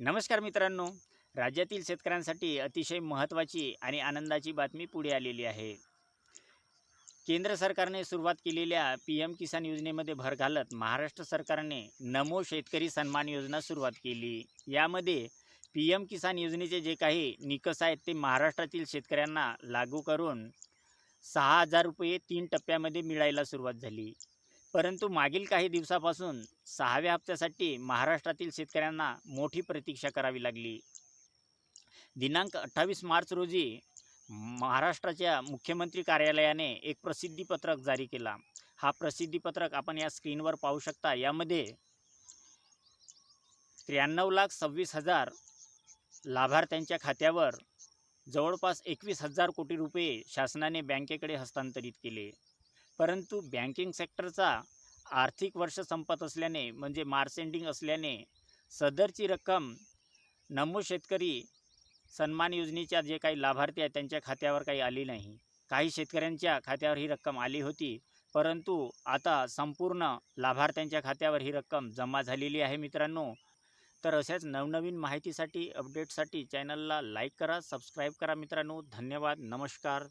नमस्कार मित्रांनो. राज्यातील शेतकऱ्यांसाठी अतिशय महत्त्वाची आणि आनंदाची बातमी पुढे आलेली आहे. केंद्र सरकारने सुरुवात केलेल्या पी एम किसान योजनेमध्ये भर घालत महाराष्ट्र सरकारने नमो शेतकरी सन्मान योजना सुरुवात केली. यामध्ये पी एम किसान योजनेचे जे काही निकष आहेत ते महाराष्ट्रातील शेतकऱ्यांना लागू करून सहा हजार रुपये तीन टप्प्यामध्ये मिळायला सुरुवात झाली. परंतु मागील काही दिवसापासून सहाव्या हप्त्यासाठी महाराष्ट्रातील शेतकऱ्यांना मोठी प्रतीक्षा करावी लागली. दिनांक अठ्ठावीस मार्च रोजी महाराष्ट्राच्या मुख्यमंत्री कार्यालयाने एक प्रसिद्धीपत्रक जारी केला. हा प्रसिद्धीपत्रक आपण या स्क्रीनवर पाहू शकता. यामध्ये त्र्याण्णव लाख सव्वीस हजार लाभार्थ्यांच्या खात्यावर जवळपास एकवीस हजार कोटी रुपये शासनाने बँकेकडे हस्तांतरित केले. परंतु बँकिंग सेक्टरचा आर्थिक वर्ष संपत असल्याने म्हणजे मार्च एंडिंग असल्याने सदरची रक्कम नमो शेतकरी सन्मान योजनेच्या जे काही लाभार्थी आहेत त्यांच्या खात्यावर काही आली नाही. काही शेतकऱ्यांच्या खात्यावर ही रक्कम आली होती परंतु आता संपूर्ण लाभार्थ्यांच्या खात्यावर ही रक्कम जमा झालेली आहे मित्रांनो. तर अशाच नवनवीन माहितीसाठी अपडेटसाठी चॅनलला लाईक करा सबस्क्राईब करा मित्रांनो. धन्यवाद नमस्कार.